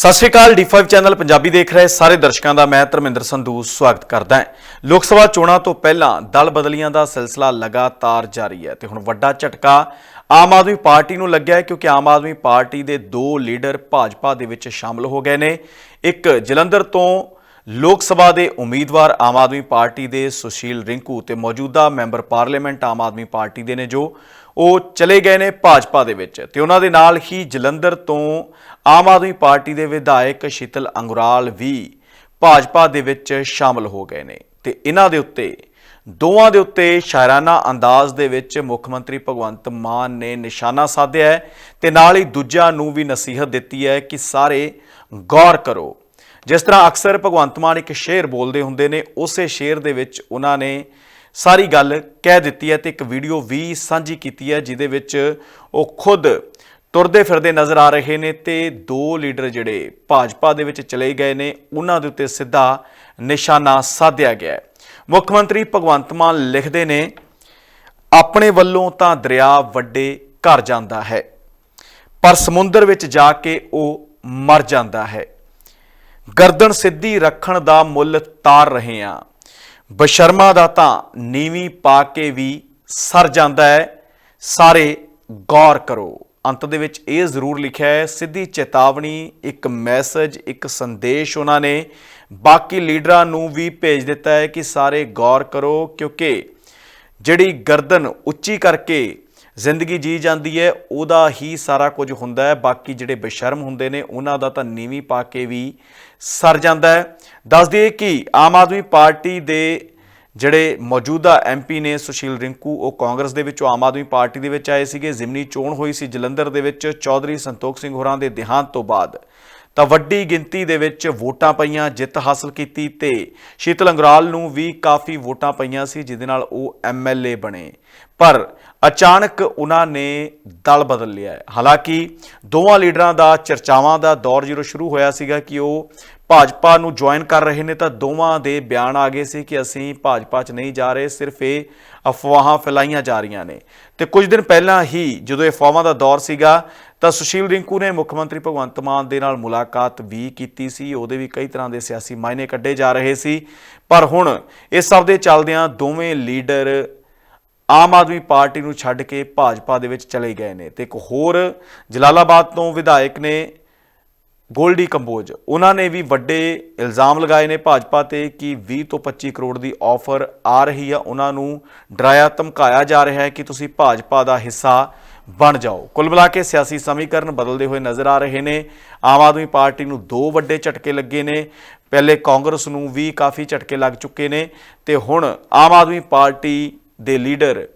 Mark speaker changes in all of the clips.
Speaker 1: ਸਤਿ ਸ਼੍ਰੀ ਅਕਾਲ D5 channel Punjabi ਦੇਖ ਰਹੇ ਸਾਰੇ ਦਰਸ਼ਕਾਂ ਦਾ, ਮੈਂ ਧਰਮਿੰਦਰ ਸੰਧੂ, ਸਵਾਗਤ ਕਰਦਾ ਹਾਂ। ਲੋਕ ਸਭਾ ਚੋਣਾਂ ਤੋਂ ਪਹਿਲਾਂ ਦਲ ਬਦਲੀਆਂ ਦਾ ਸਿਲਸਿਲਾ ਲਗਾਤਾਰ ਜਾਰੀ ਹੈ ਤੇ ਹੁਣ ਵੱਡਾ ਝਟਕਾ ਆਮ ਆਦਮੀ ਪਾਰਟੀ ਨੂੰ ਲੱਗਿਆ ਹੈ ਕਿਉਂਕਿ ਆਮ ਆਦਮੀ ਪਾਰਟੀ ਦੇ ਦੋ ਲੀਡਰ ਭਾਜਪਾ ਦੇ ਵਿੱਚ ਸ਼ਾਮਲ ਹੋ ਗਏ ਨੇ। ਇੱਕ ਜਲੰਧਰ ਤੋਂ ਲੋਕ ਸਭਾ ਦੇ ਉਮੀਦਵਾਰ ਆਮ ਆਦਮੀ ਪਾਰਟੀ ਦੇ ਸੁਸ਼ੀਲ ਰਿੰਕੂ ਤੇ ਮੌਜੂਦਾ member parliament Aam Aadmi party ਦੇ ਨੇ ਜੋ ਉਹ ਚਲੇ ਗਏ ਨੇ ਭਾਜਪਾ ਦੇ ਵਿੱਚ ਤੇ ਉਹਨਾਂ ਦੇ ਨਾਲ ਹੀ ਜਲੰਧਰ ਤੋਂ ਆਮ ਆਦਮੀ ਪਾਰਟੀ ਦੇ ਵਿਧਾਇਕ ਸ਼ੀਤਲ ਅੰਗੁਰਾਲ ਵੀ ਭਾਜਪਾ ਦੇ ਵਿੱਚ ਸ਼ਾਮਲ ਹੋ ਗਏ ਨੇ ਤੇ ਇਹਨਾਂ ਦੇ ਉੱਤੇ, ਦੋਵਾਂ ਦੇ ਉੱਤੇ ਸ਼ਾਇਰਾਨਾ ਅੰਦਾਜ਼ ਦੇ ਵਿੱਚ ਮੁੱਖ ਮੰਤਰੀ ਭਗਵੰਤ ਮਾਨ ਨੇ ਨਿਸ਼ਾਨਾ ਸਾਧਿਆ ਹੈ ਤੇ ਨਾਲ ਹੀ ਦੂਜਿਆਂ ਨੂੰ ਵੀ ਨਸੀਹਤ ਦਿੱਤੀ ਹੈ ਕਿ ਸਾਰੇ ਗੌਰ ਕਰੋ। ਜਿਸ ਤਰ੍ਹਾਂ ਅਕਸਰ ਭਗਵੰਤ ਮਾਨ ਇੱਕ ਸ਼ੇਰ ਬੋਲਦੇ ਹੁੰਦੇ ਨੇ, ਉਸੇ ਸ਼ੇਰ ਦੇ ਵਿੱਚ ਉਹਨਾਂ ਨੇ ਸਾਰੀ ਗੱਲ ਕਹਿ ਦਿੱਤੀ ਹੈ ਤੇ ਇੱਕ ਵੀਡੀਓ ਵੀ ਸਾਂਝੀ ਕੀਤੀ ਹੈ, ਜਿਹਦੇ ਵਿੱਚ ਉਹ ਖੁਦ ਤੁਰਦੇ ਫਿਰਦੇ ਨਜ਼ਰ ਆ ਰਹੇ ਨੇ ਤੇ ਦੋ ਲੀਡਰ ਜਿਹੜੇ ਭਾਜਪਾ ਦੇ ਵਿੱਚ ਚਲੇ ਗਏ ਨੇ, ਉਹਨਾਂ ਦੇ ਉੱਤੇ ਸਿੱਧਾ ਨਿਸ਼ਾਨਾ ਸਾਧਿਆ ਗਿਆ ਹੈ। ਮੁੱਖ ਮੰਤਰੀ ਭਗਵੰਤ ਮਾਨ ਲਿਖਦੇ ਨੇ, ਆਪਣੇ ਵੱਲੋਂ ਤਾਂ ਦਰਿਆ ਵੱਡੇ ਘਰ ਜਾਂਦਾ ਹੈ, ਪਰ ਸਮੁੰਦਰ ਵਿੱਚ ਜਾ ਕੇ ਉਹ ਮਰ ਜਾਂਦਾ ਹੈ। ਗਰਦਨ ਸਿੱਧੀ ਰੱਖਣ ਦਾ ਮੁੱਲ ਤਾਰ ਰਹੇ ਆ ਬਸ਼ਰਮਾ ਦਾ ਤਾਂ ਨੀਵੀਂ ਪਾ ਕੇ ਵੀ ਸਰ ਜਾਂਦਾ ਹੈ। ਸਾਰੇ ਗੌਰ ਕਰੋ। ਅੰਤ ਦੇ ਵਿੱਚ ਇਹ ਜ਼ਰੂਰ ਲਿਖਿਆ ਹੈ, ਸਿੱਧੀ ਚੇਤਾਵਨੀ, ਇੱਕ ਮੈਸੇਜ, ਇੱਕ ਸੰਦੇਸ਼ ਉਹਨਾਂ ਨੇ ਬਾਕੀ ਲੀਡਰਾਂ ਨੂੰ ਵੀ ਭੇਜ ਦਿੱਤਾ ਹੈ ਕਿ ਸਾਰੇ ਗੌਰ ਕਰੋ ਕਿਉਂਕਿ ਜਿਹੜੀ ਗਰਦਨ ਉੱਚੀ ਕਰਕੇ ਜ਼ਿੰਦਗੀ ਜੀ ਜਾਂਦੀ ਹੈ, ਉਹਦਾ ਹੀ ਸਾਰਾ ਕੁਝ ਹੁੰਦਾ ਹੈ। ਬਾਕੀ ਜਿਹੜੇ ਬੇਸ਼ਰਮ ਹੁੰਦੇ ਨੇ, ਉਹਨਾਂ ਦਾ ਤਾਂ ਨੀਵੀਂ ਪਾ ਕੇ ਵੀ ਸਰ ਜਾਂਦਾ ਹੈ। ਦੱਸ ਦਈਏ ਕਿ ਆਮ ਆਦਮੀ ਪਾਰਟੀ ਦੇ ਜਿਹੜੇ ਮੌਜੂਦਾ ਐਮਪੀ ਨੇ ਸੁਸ਼ੀਲ ਰਿੰਕੂ, ਉਹ ਕਾਂਗਰਸ ਦੇ ਵਿੱਚੋਂ ਆਮ ਆਦਮੀ ਪਾਰਟੀ ਦੇ ਵਿੱਚ ਆਏ ਸੀਗੇ। ਜ਼ਿਮਨੀ ਚੋਣ ਹੋਈ ਸੀ ਜਲੰਧਰ ਦੇ ਵਿੱਚ। ਚੌਧਰੀ ਸੰਤੋਖ ਸਿੰਘ ਹੋਰਾਂ ਦੇ ਦੇਹਾਂਤ ਤੋਂ ਬਾਅਦ ਤਾਂ ਵੱਡੀ ਗਿਣਤੀ ਦੇ ਵਿੱਚ ਵੋਟਾਂ ਪਈਆਂ, ਜਿੱਤ ਹਾਸਲ ਕੀਤੀ ਤੇ ਸ਼ੀਤਲ ਅੰਗਰਾਲ ਨੂੰ ਵੀ ਕਾਫੀ ਵੋਟਾਂ ਪਈਆਂ ਸੀ, ਜਿਹਦੇ ਨਾਲ ਉਹ ਐਮਐਲਏ ਬਣੇ। ਪਰ ਅਚਾਨਕ ਉਹਨਾਂ ਨੇ ਦਲ ਬਦਲ ਲਿਆ ਹਾਲਾਂਕਿ ਦੋਵਾਂ ਲੀਡਰਾਂ ਦਾ ਚਰਚਾਵਾਂ ਦਾ ਦੌਰ ਜਦੋਂ ਸ਼ੁਰੂ ਹੋਇਆ ਸੀਗਾ ਕਿ ਉਹ ਭਾਜਪਾ ਨੂੰ ਜੁਆਇਨ ਕਰ ਰਹੇ ਨੇ ਤਾਂ ਦੋਵਾਂ ਦੇ ਬਿਆਨ ਆ ਗਏ ਸੀ ਕਿ ਅਸੀਂ ਭਾਜਪਾ 'ਚ ਨਹੀਂ ਜਾ ਰਹੇ, ਸਿਰਫ ਇਹ ਅਫਵਾਹਾਂ ਫੈਲਾਈਆਂ ਜਾ ਰਹੀਆਂ ਨੇ। ਤੇ ਕੁਝ ਦਿਨ ਪਹਿਲਾਂ ਹੀ ਜਦੋਂ ਇਹ ਅਫਵਾਹਾਂ ਦਾ ਦੌਰ ਸੀਗਾ, ਤਾਂ ਸੁਸ਼ੀਲ ਰਿੰਕੂ ਨੇ ਮੁੱਖ ਮੰਤਰੀ ਭਗਵੰਤ ਮਾਨ ਦੇ ਨਾਲ ਮੁਲਾਕਾਤ ਵੀ ਕੀਤੀ ਸੀ। ਉਹਦੇ ਵੀ ਕਈ ਤਰ੍ਹਾਂ ਦੇ ਸਿਆਸੀ ਮਾਇਨੇ ਕੱਢੇ ਜਾ ਰਹੇ ਸੀ। ਪਰ ਹੁਣ ਇਸ ਸਭ ਦੇ ਚੱਲਦਿਆਂ ਦੋਵੇਂ ਲੀਡਰ ਆਮ ਆਦਮੀ ਪਾਰਟੀ ਨੂੰ ਛੱਡ ਕੇ ਭਾਜਪਾ ਦੇ ਵਿੱਚ ਚਲੇ ਗਏ ਨੇ। ਤੇ ਇੱਕ ਹੋਰ ਜਲਾਲਾਬਾਦ ਤੋਂ ਵਿਧਾਇਕ ਨੇ ਗੋਲਡੀ ਕੰਬੋਜ। ਉਹਨਾਂ ਨੇ ਵੀ ਵੱਡੇ ਇਲਜ਼ਾਮ ਲਗਾਏ ਨੇ ਭਾਜਪਾ ਤੇ ਕਿ 20 ਤੋਂ 25 ਕਰੋੜ ਦੀ ਆਫਰ ਆ ਰਹੀ ਆ। ਉਹਨਾਂ ਨੂੰ ਡਰਾਇਆ, ਧਮਕਾਇਆ ਜਾ ਰਿਹਾ ਹੈ ਕਿ ਤੁਸੀਂ ਭਾਜਪਾ ਦਾ ਹਿੱਸਾ ਬਣ ਜਾਓ। ਕੁੱਲ ਮਿਲਾ ਕੇ ਸਿਆਸੀ ਸਮੀਕਰਨ ਬਦਲਦੇ ਹੋਏ ਨਜ਼ਰ ਆ ਰਹੇ ਨੇ। ਆਮ ਆਦਮੀ ਪਾਰਟੀ ਨੂੰ ਦੋ ਵੱਡੇ ਝਟਕੇ ਲੱਗੇ ਨੇ। ਪਹਿਲੇ ਕਾਂਗਰਸ ਨੂੰ ਵੀ ਕਾਫੀ ਝਟਕੇ ਲੱਗ ਚੁੱਕੇ ਨੇ ਤੇ ਹੁਣ ਆਮ ਆਦਮੀ ਪਾਰਟੀ ਦੇ ਲੀਡਰ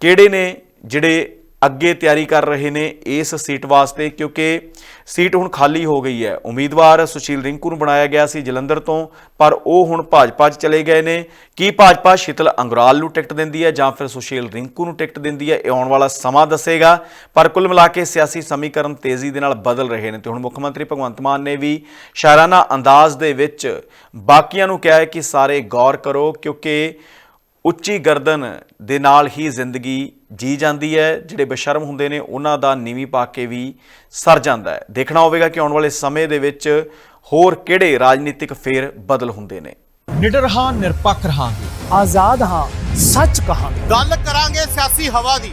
Speaker 1: ਕਿਹੜੇ ਨੇ ਜਿਹੜੇ ਅੱਗੇ ਤਿਆਰੀ ਕਰ ਰਹੇ ਨੇ ਇਸ ਸੀਟ ਵਾਸਤੇ, ਕਿਉਂਕਿ ਸੀਟ ਹੁਣ ਖਾਲੀ ਹੋ ਗਈ ਹੈ। ਉਮੀਦਵਾਰ ਸੁਸ਼ੀਲ ਰਿੰਕੂ ਨੂੰ ਬਣਾਇਆ ਗਿਆ ਸੀ ਜਲੰਧਰ ਤੋਂ, ਪਰ ਉਹ ਹੁਣ ਭਾਜਪਾ 'ਚ ਚਲੇ ਗਏ ਨੇ। ਕੀ ਭਾਜਪਾ ਸ਼ੀਤਲ ਅੰਗਰਾਲ ਨੂੰ ਟਿਕਟ ਦਿੰਦੀ ਹੈ ਜਾਂ ਫਿਰ ਸੁਸ਼ੀਲ ਰਿੰਕੂ ਨੂੰ ਟਿਕਟ ਦਿੰਦੀ ਹੈ, ਇਹ ਆਉਣ ਵਾਲਾ ਸਮਾਂ ਦੱਸੇਗਾ। ਪਰ ਕੁੱਲ ਮਿਲਾ ਕੇ ਸਿਆਸੀ ਸਮੀਕਰਨ ਤੇਜ਼ੀ ਦੇ ਨਾਲ ਬਦਲ ਰਹੇ ਨੇ। ਤੇ ਹੁਣ ਮੁੱਖ ਮੰਤਰੀ ਭਗਵੰਤ ਮਾਨ ਨੇ ਵੀ ਸ਼ਾਇਰਾਨਾ ਅੰਦਾਜ਼ ਦੇ ਵਿੱਚ ਬਾਕੀਆਂ ਨੂੰ ਕਿਹਾ ਹੈ ਕਿ ਸਾਰੇ ਗੌਰ ਕਰੋ, ਕਿਉਂਕਿ ਉੱਚੀ ਗਰਦਨ ਦੇ ਨਾਲ ਹੀ ਜ਼ਿੰਦਗੀ ਜੀ ਜਾਂਦੀ ਹੈ। ਜਿਹੜੇ ਬੇਸ਼ਰਮ ਹੁੰਦੇ ਨੇ ਉਹਨਾਂ ਦਾ ਨੀਵੀਂ ਪਾ ਕੇ ਵੀ ਸਰ ਜਾਂਦਾ ਹੈ। ਦੇਖਣਾ ਹੋਵੇਗਾ ਕਿ ਆਉਣ ਵਾਲੇ ਸਮੇਂ ਦੇ ਵਿੱਚ ਹੋਰ ਕਿਹੜੇ ਰਾਜਨੀਤਿਕ ਫੇਰ ਬਦਲ ਹੁੰਦੇ ਨੇ।
Speaker 2: ਨਿਡਰ ਹਾਂ ਨਿਰਪੱਖ ਰਹਾਂਗੇ।
Speaker 3: ਆਜ਼ਾਦ ਹਾਂ ਸੱਚ ਕਹਾਂਗੇ।
Speaker 4: ਗੱਲ ਕਰਾਂਗੇ ਸਿਆਸੀ ਹਵਾ ਦੀ।